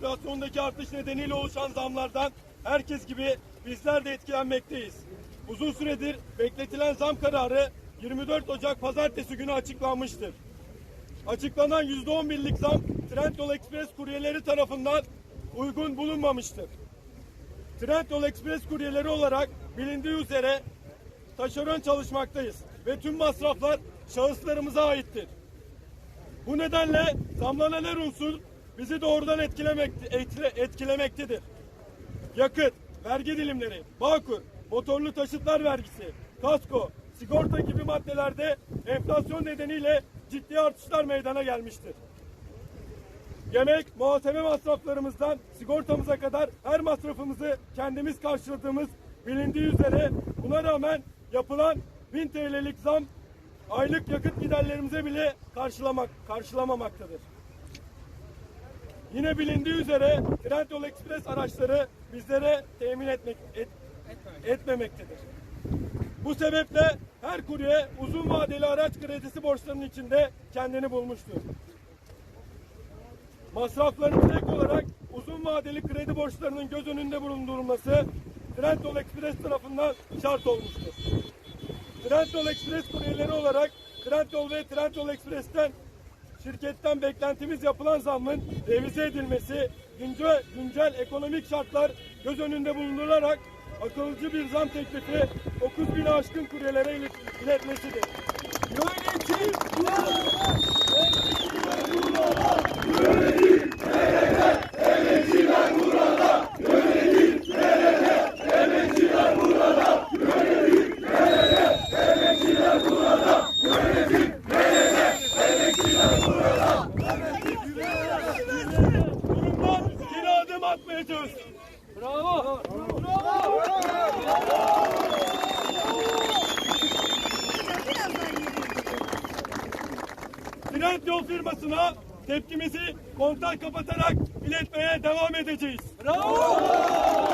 Enflasyondaki artış nedeniyle oluşan zamlardan herkes gibi bizler de etkilenmekteyiz. Uzun süredir bekletilen zam kararı 24 Ocak pazartesi günü açıklanmıştır. Açıklanan %11'lik zam Trendyol Express kuryeleri tarafından uygun bulunmamıştır. Trendyol Express kuryeleri olarak bilindiği üzere taşeron çalışmaktayız ve tüm masraflar şahıslarımıza aittir. Bu nedenle zamlanan her unsur bizi doğrudan etkilemek, etkile- etkilemektedir. Yakıt, vergi dilimleri, bağkur, motorlu taşıtlar vergisi, kasko, sigorta gibi maddelerde enflasyon nedeniyle ciddi artışlar meydana gelmiştir. Yemek, muhasebe masraflarımızdan sigortamıza kadar her masrafımızı kendimiz karşıladığımız bilindiği üzere buna rağmen yapılan 1000 TL'lik zam aylık yakıt giderlerimize bile karşılamak, karşılamamaktadır. Yine bilindiği üzere Trendyol Express araçları bizlere temin etmek, et- etmemektedir. Bu sebeple her kurye uzun vadeli araç kredisi borçlarının içinde kendini bulmuştur. Masraflarımıza ek olarak uzun vadeli kredi borçlarının göz önünde bulundurulması Trendyol Express tarafından şart olmuştur. Trendyol Express kuryeleri olarak Trendyol ve Trendyol Express'ten şirketten beklentimiz yapılan zammın revize edilmesi, güncel, güncel ekonomik şartlar göz önünde bulundurularak akılcı bir zam teklifi 9 bin aşkın kuryelere ilet- iletmesidir. Yönetim adım atmayacağız. Bravo. Trendyol firmasına tepkimizi kontak kapatarak iletmeye devam edeceğiz. Bravo!